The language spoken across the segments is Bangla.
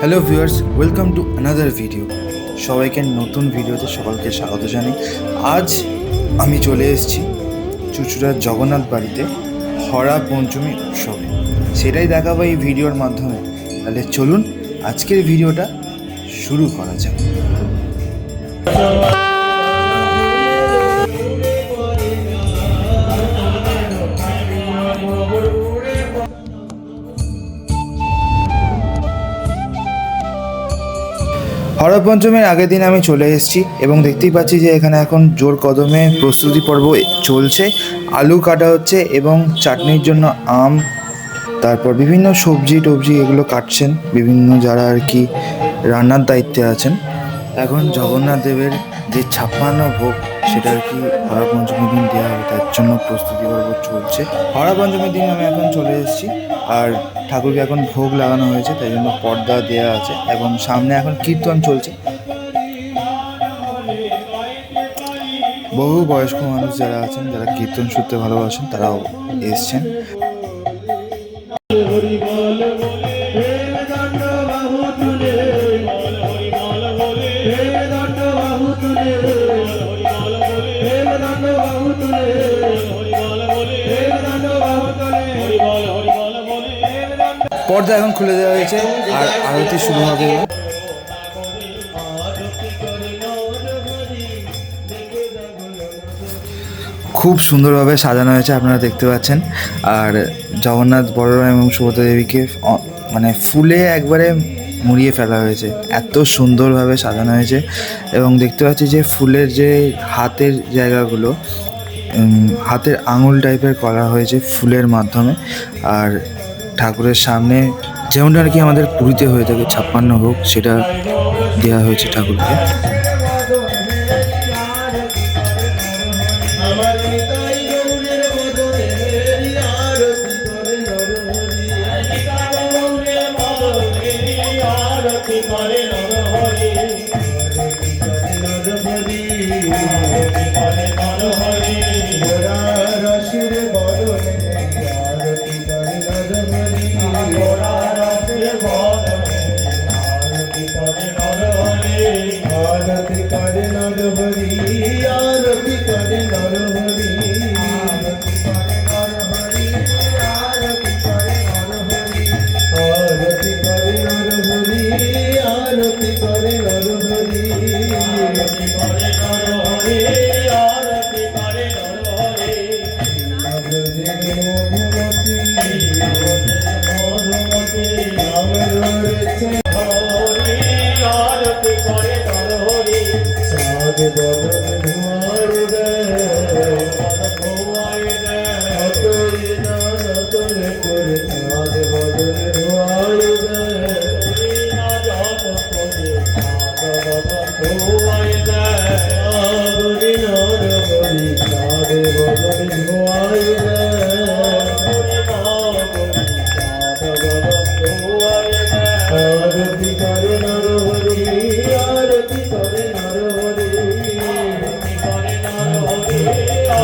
Hello viewers welcome to another video সবাইকে নতুন ভিডিওতে সকলকে স্বাগত জানাই। আজ আমি চলে এসেছি চুচুড়ার জগন্নাথ বাড়িতে হরা পঞ্চমী উৎসবে। সেটাই দেখাবো এই ভিডিওর মাধ্যমে। তাহলে চলুন আজকের ভিডিওটা শুরু করা যাক। হরা পঞ্চমের আগের দিন আমি চলে এসেছি এবং দেখতেই পাচ্ছি যে এখানে এখন জোর কদমে প্রস্তুতি পর্ব চলছে। আলু কাটা হচ্ছে এবং চাটনির জন্য আম, তারপর বিভিন্ন সবজি টবজি এগুলো কাটছেন। বিভিন্ন যারা আর কি রান্নার দায়িত্বে আছেন। এখন জগন্নাথ দেবের যে ছাপ্পান্ন ভোগ সেটা আর কি হরা পঞ্চমীর দিন দেওয়া হবে, তার জন্য প্রস্তুতি পর্ব চলছে। হরা পঞ্চমীর দিন আমি এখন চলে এসেছি, আর ঠাকুরকে এখন ভোগ লাগানো হয়েছে, তাই জন্য পর্দা দেওয়া আছে, এবং সামনে এখন কীর্তন চলছে। বহু বয়স্ক মানুষ যারা আছেন, যারা কীর্তন শুনতে ভালোবাসেন, তারাও এসছেন। পর্দা এখন খুলে দেওয়া হয়েছে। আর আরতি শুরু হবে। খুব সুন্দরভাবে সাজানো হয়েছে, আপনারা দেখতে পাচ্ছেন। আর জগন্নাথ বলরাম এবং সুভদ্রা দেবীকে মানে ফুলে একবারে মুড়িয়ে ফেলা হয়েছে। এত সুন্দরভাবে সাজানো হয়েছে এবং দেখতে পাচ্ছি যে ফুলের যে হাতের জায়গাগুলো হাতের আঙুল টাইপের করা হয়েছে ফুলের মাধ্যমে। আর ঠাকুরের সামনে যেমনটা আর কি আমাদের পুরীতে হয়ে থাকে, ছাপ্পান্ন হোক সেটা দেওয়া হয়েছে ঠাকুরকে। আরতি করে নর হরি আরতি করে নর হরি আরতি করে নর হরি আরতি করে নর হরি আরতি করে নর হরি আরতি করে নর হরি আরতি করে নর হরি আব্রজে মধুমতি মধুমতি আমার রয়েছে হরি করে সাধ বদন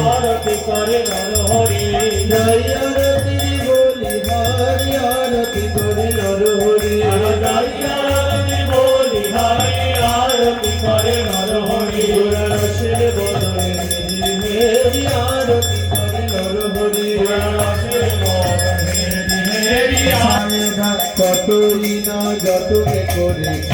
আরতি করে নর হরি জয় আরতি বলি হরি আরতি করে নর হরি জয় আরতি বলি হরি আরতি করে নর হরি রসের বদলে মেরি আরতি করে নর হরি রসের বদলে মেরি কতই না যতনে করে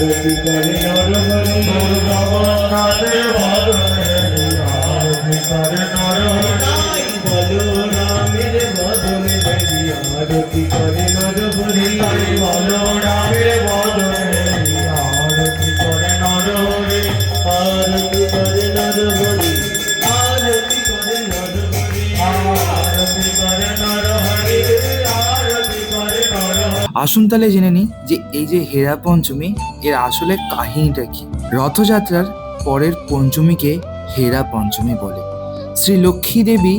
আরতি করে নর হরি জগন্নাথের ভজনে আরতি করে নর হরি বলো রামের ভজনে বেরি আরতি করে নর হরি আসুন তাহলে জেনে নিই যে এই যে হেরা পঞ্চমী, এর আসলে কাহিনীটা কি? রথযাত্রার পরের পঞ্চমীকে হেরা পঞ্চমী বলে। শ্রী লক্ষ্মী দেবী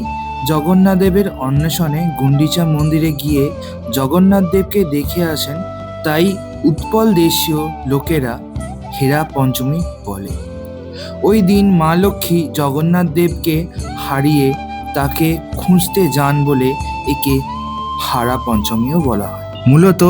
জগন্নাথ দেবের অন্বেষণে গুন্ডিচা মন্দিরে গিয়ে জগন্নাথ দেবকে দেখে আসেন, তাই উৎপল দেশীয় লোকেরা হেরা পঞ্চমী বলে। ওই দিন মা লক্ষ্মী জগন্নাথ দেবকে হারিয়ে তাকে খুঁজতে যান বলে একে হারা পঞ্চমীও বলা হয়। মূলত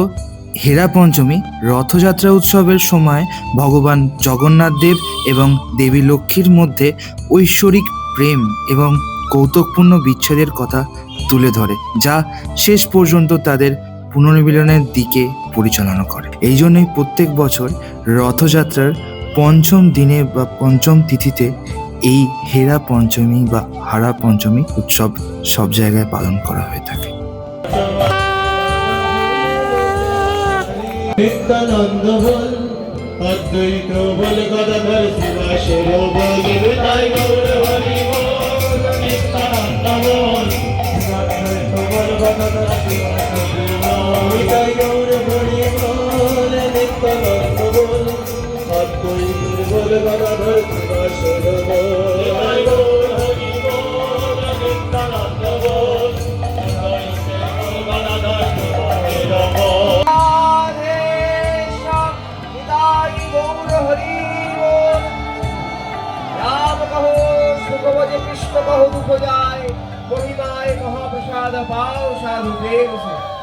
হেরা পঞ্চমী রথযাত্রা উৎসবের সময় ভগবান জগন্নাথ দেব এবং দেবী লক্ষ্মীর মধ্যে ঐশ্বরিক প্রেম এবং কৌতুকপূর্ণ বিচ্ছেদের কথা তুলে ধরে, যা শেষ পর্যন্ত তাদের পুনর্মিলনের দিকে পরিচালনা করে। এই জন্যই প্রত্যেক বছর রথযাত্রার পঞ্চম দিনে বা পঞ্চম তিথিতে এই হেরা পঞ্চমী বা হারা পঞ্চমী উৎসব সব জায়গায় পালন করা হয়ে থাকে। নিত্যানন্দ বল, অদ্বৈত বল, গদাধর শিবাসের বল নিতাই গৌর হরি বল, নিত্যানন্দ বল। অদ্বৈত বল গদাধর শিবাসের বল নিতাই গৌর হরি বল, নিত্যানন্দ বল, অদ্বৈত বল, গদাধর শিবাসের বল Balsa do Deus.